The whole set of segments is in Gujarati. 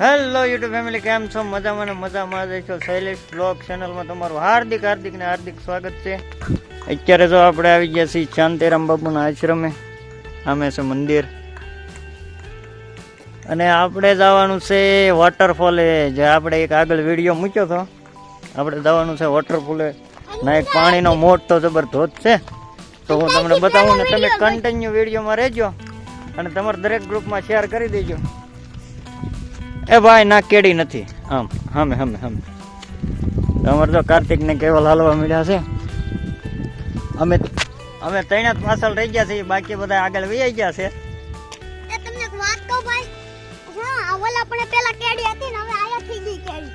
હેલો યુટ્યુબ ફેમિલી, કેમ છો? મજામાં મજામાં જ છો? શૈલેષ બ્લોગ ચેનલમાં તમારું હાર્દિક હાર્દિક ને હાર્દિક સ્વાગત છે. અત્યારે જો આપણે આવી ગયા છીએ શાંતિરામ બાપુના આશ્રમે. આમે છે મંદિર. અને આપણે જવાનું છે વોટરફોલે જે આપણે એક આગળ વીડિયો મૂક્યો હતો. આપણે જવાનું છે વોટરફોલે ના એક પાણીનો મોટો જબર ધોધ છે. તો હું તમને બતાવું ને તમે કન્ટિન્યુ વિડીયોમાં રહેજો. અને તમારા દરેક ગ્રુપમાં શેર કરી દેજો. એ ભાઈ ના કેડી નથી. આમ હમે હમે હમે. તમારે તો કાર્તિકને કેવલ હાલવા મળ્યા છે. અમે અમે તૈનાત જ પાછળ રહી ગયા છીએ બાકી બધા આગળ વહી ગયા છે. એ તમને એક વાત કહું ભાઈ? હા ઓલા પણ પેલા કેડી હતી ને હવે આયા થઈ ગઈ કેડી.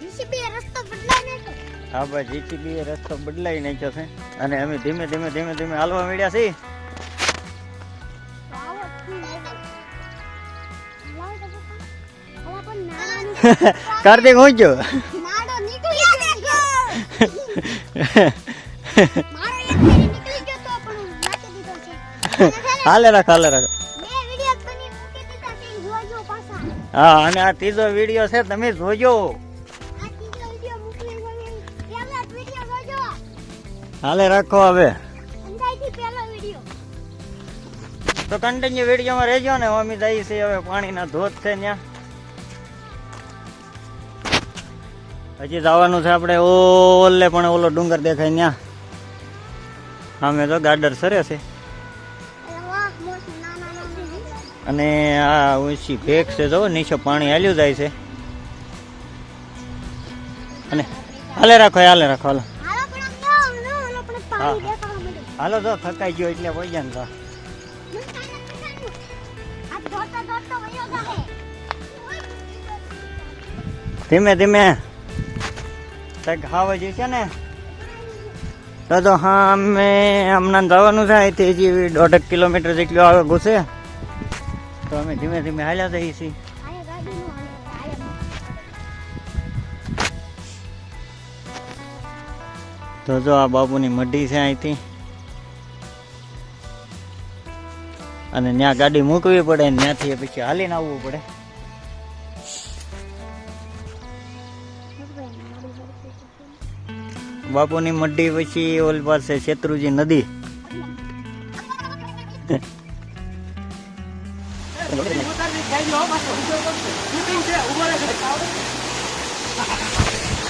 જીસીબી રસ્તો બદલાય ને હા ભાઈ જીટીબી એ રસ્તો બદલાઈ નાખ્યો છે. અને અમે ધીમે ધીમે ધીમે ધીમે હાલવા મળ્યા છીએ. નાખી હું છે? છે હાલે રાખ હાલે રાખ. છે હા અને આ ત્રીજો વીડિયો છે તમે જોજો. હાલે રાખો હવે. તો કન્ટિન્યુ વિડીયોમાં રહેજો ને અમે જઈએ છીએ હવે પાણીના ધોધ છે ત્યાં. હજી જવાનું છે આપણે ઓલે પણ ઓલો ડુંગર દેખાય ત્યાં સામે તો ગાડર સરે છે. વાહ અને આ ઊંચી ભેગ છે જો, નીચે પાણી હાલ્યું જાય છે. અને હાલે રાખો હાલે રાખો, હાલો. હાલો તો થકાઈ ગયો એટલે પહોંચ્યા ને તો. ધીમે ધીમે. કંઈક જે છે ને. તો હા, અમે હમણાં જવાનું છે તે જે દોઢેક કિલોમીટર જેટલું આવે ઘૂસે. તો અમે ધીમે ધીમે હાલ્યા જઈએ છીએ. તો જો આ બાપુની મઢી છે અહીંથી. અને ત્યાં ગાડી મૂકવી પડે ને ત્યાંથી પછી હાલીને આવવું પડે. બાપુની મઢી પછી ઓલી પાસે શેત્રુજી નદી.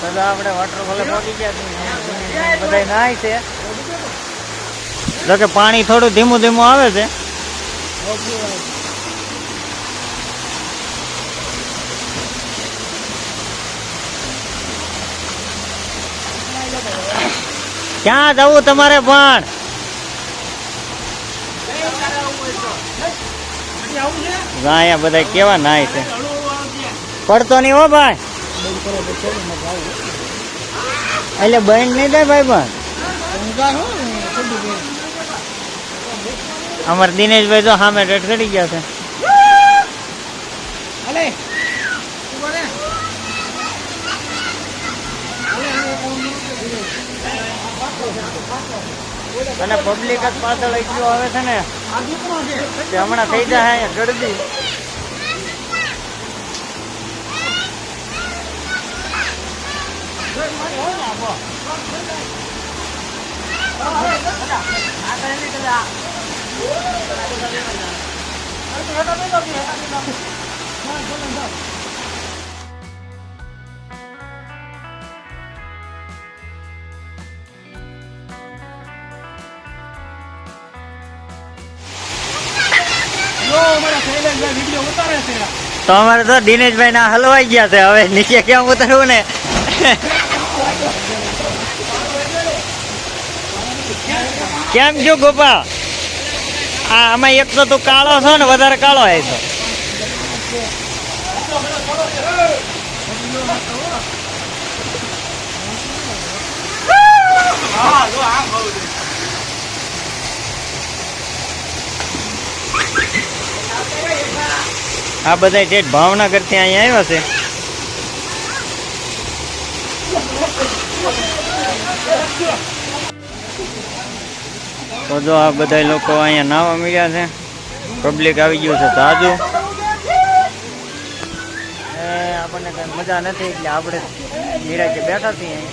તો આપણે વોટરફોલે પહોંચી ગયા બધા નાય છે. જોકે પાણી થોડું ધીમું ધીમું આવે છે. ક્યાં જવું તમારે પણ? અહીંયા બધા કેવા નાય છે. પડતો નહીં હો ભાઈ. એટલે બંધ નહીં થાય ભાઈ પણ? અમારે દિનેશભાઈ તો સામે રેટ કરી ગયા છે. અને પબ્લિક જ પાછળ એટલું આવે છે ને કે હમણાં થઈ જાય અહીંયા ગળદી તો અમારે તો દિનેશભાઈ ના હલવાઈ ગયા છે. હવે નીચે ક્યાં ઉતરવું ને? કેમ છો ગોપા આ આમાં એક તો તું કાળો છો ને વધારે કાળો હે તો આ બધા ઠેઠ ભાવનગરથી અહીંયા આવ્યા છે. તો જો આ બધા લોકો અહીંયા નાવા મળ્યા છે. પબ્લિક આવી ગયું છે તાજુ આપણને કઈ મજા નથી, એટલે આપણે નિરાજે બેઠા છીએ અહીં.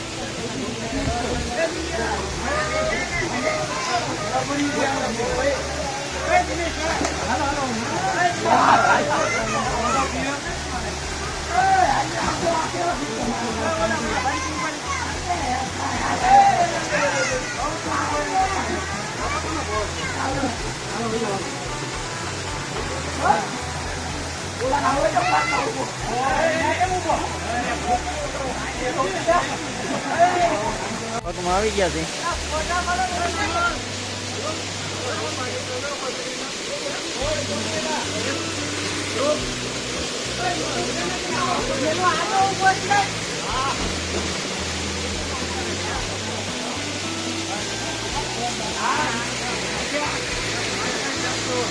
પગમાં આવી ગયા છે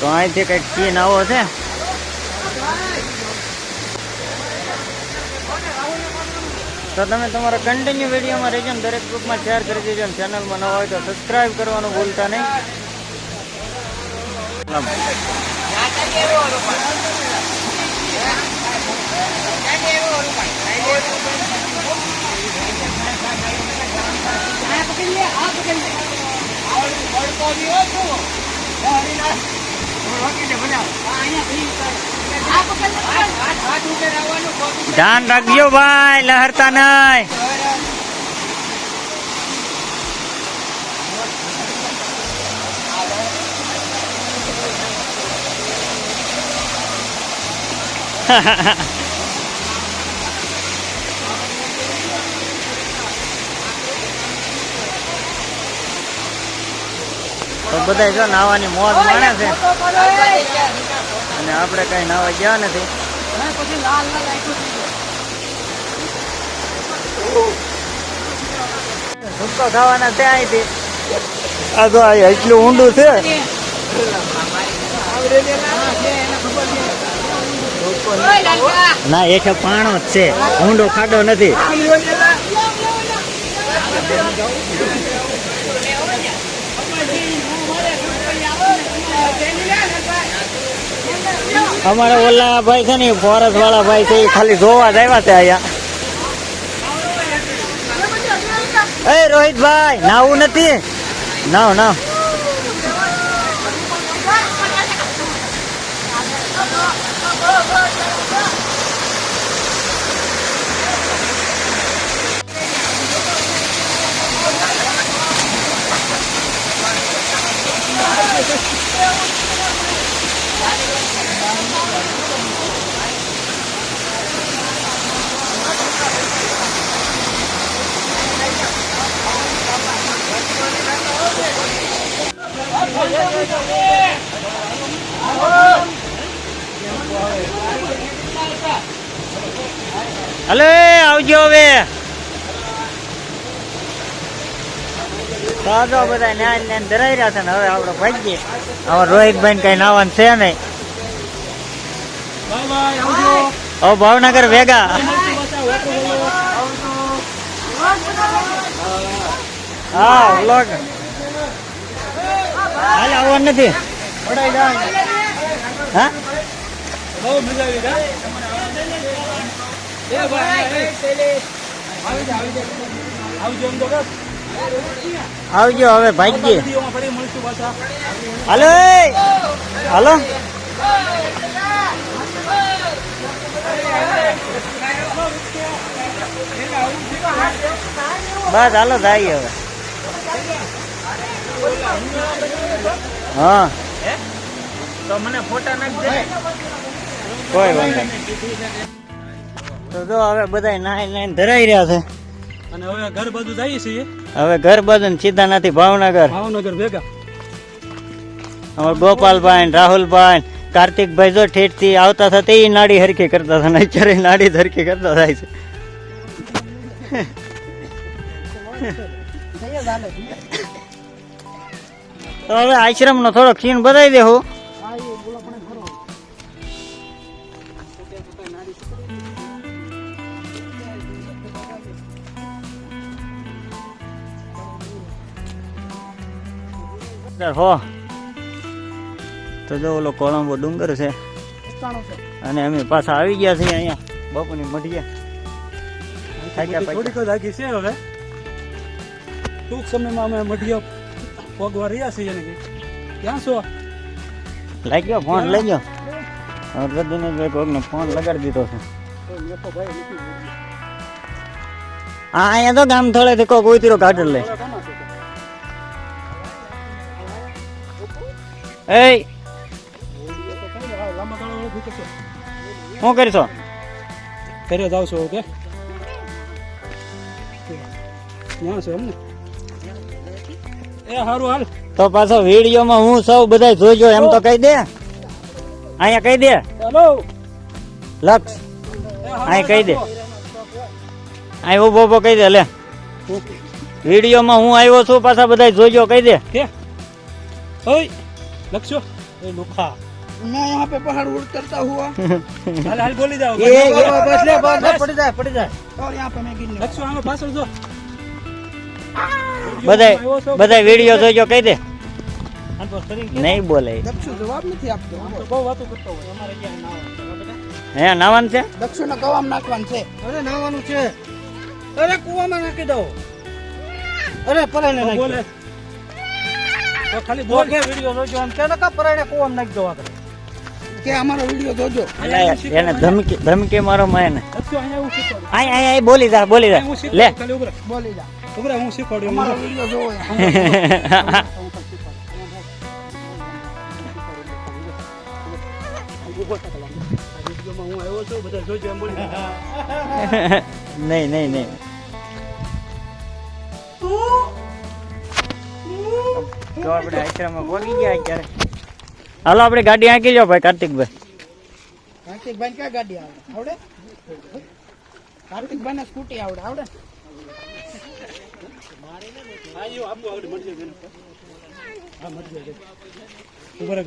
તો અહીંથી કંઈક સીન આવો છે? તો તમે તમારા કન્ટિન્યુ વિડીયોમાં રહેજો ને દરેક ગ્રુપમાં શેર કરી દેજો ચેનલમાં નવા હોય તો સબસ્ક્રાઇબ કરવાનું ભૂલતા નહીં. ધ્યાન રાખજો ભાઈ લહેરતા નહીં. તો બધા જો નાવાની મોજ માણે છે. અને આપણે કઈ નાવા ગયા નથી. ભૂક્કો ખાવાના છે અહીંથી. આ તો આ એટલું ઊંડું છે. ના, એ પાણો જ છે. ઊંડો ખાડો નથી. અમારા ઓલા ભાઈ છે ને ફોરેસ્ટ વાળા ભાઈ છે, એ ખાલી જોવા જ આવ્યા છે અહીંયા. એ રોહિતભાઈ, નાવું નથી? નાવ નાવ. હલે આવજો હવે સાદો બધા ન્યાય ન્યાય ધરાઈ રહ્યા છે ને હવે આપણે ભાગીએ હવે રોહિતભાઈ કઈ નાવાનું છે નહીં હવે ભાવનગર ભેગા. હા, વ્લોગ. હાલ, આવવાનું નથી. હા? બહુ મજા આવી આવજો હવે મળીશું હાલો હાલો. બસ હાલો થાય હવે. હા. તો મને ફોટા નાખજે. કોઈ વાંધો તો જો હવે બધા નાઈ નાઈ ધરાઈ રહ્યા છે. અને હવે ઘર બધું જઈએ છીએ. હવે ઘર બધું સીધા નથી ભાવનગર. ભાવનગર ભેગા. અમાર ગોપાલભાઈ રાહુલભાઈ કાર્તિકભાઈ જો ઠેઠથી આવતા હતા તે નાડી હરખી કરતા હતા અત્યારે નાડી હરખી કરતા થાય છે. તો હવે આશ્રમ નો થોડો ખીણ બતાવી દેવું હો. તો જો ઓલો કોળંબો ડુંગર છે. અને અમે પાછા આવી ગયા છીએ અહીંયા. બાપુની મઢીએ. થોડીક જ આગી છે હવે. ટૂંક સમયમાં અમે મઢિયો પગવા રહ્યા છીએ એને ક્યાં છો? લાગ્યો ફોન લઈ ગયો. હવે દિનેશભાઈ કોકને ફોન લગાડી દીધો છે. હા અહીંયા તો ગામ થોડેથી કોક ઉતરો કાઢી લે એ શું કરશો ઘરે જાવ છો ઓકે ત્યાં છો એમને એ સારું હાલ. તો પાછો વિડીયોમાં હું સૌ બધા જોજો એમ તો કહી દે. અહીંયા કહી દે. હેલો લક્ષ. અહીં કહી દે. અહીં ઊભો ઊભો કહી દે લે. વિડીયોમાં હું આવ્યો છું પાછા બધા જોજો કહી દે. કે? ઓય લક્ષો. એ લુખા. मैं यहाँ पे पहाड़ उतरता हुआ હાલ હાલ બોલી જાઓ એ, એ, बस ले बस ले, પડી જાય પડી જાય और यहाँ पे मैं गिरने લક્ષો આમાં પાછળ જો બધા બધા વિડીયો જોજો કહી દે હાલ બસ કરી નહીં બોલે दक्षु जवाब नहीं आपको બહુ વાતો કરતો હોય અમારે ક્યાં ના આવે હે નાવાન છે દક્ષુ ને કવામ નાખવાનું છે અરે નાવાનું છે અરે કુવામાં નાખી દો અરે પરાણે તો બોલે તો ખાલી બોલ કે વિડિયો જોજો આમ કે નકા પરાણે કુવામાં નાખી દો આગળ કે અમારો વિડિયો જોજો. એને ધમકી ધમકી મારો માં આય આય આય બોલી જા બોલી જા. લે. બોલી જા. ઉભરા હું શીખવાડું અમારો વિડિયો જોવો અહીંયા. વિડીયોમાં હું આવ્યો છું બધા જોજો એમ બોલી નહીં નહીં નહીં. તો આપણે આશ્રમમાં પહોંચી ગયા અત્યારે હાલો આપણે ગાડી આંકી લો ભાઈ કાર્તિકભાઈ. કાર્તિકભાઈ ક્યાં ગાડી આવડે? આવડે? કાર્તિકભાઈ ને સ્કૂટી આવડે આવડે? મળી જાય ઉભરા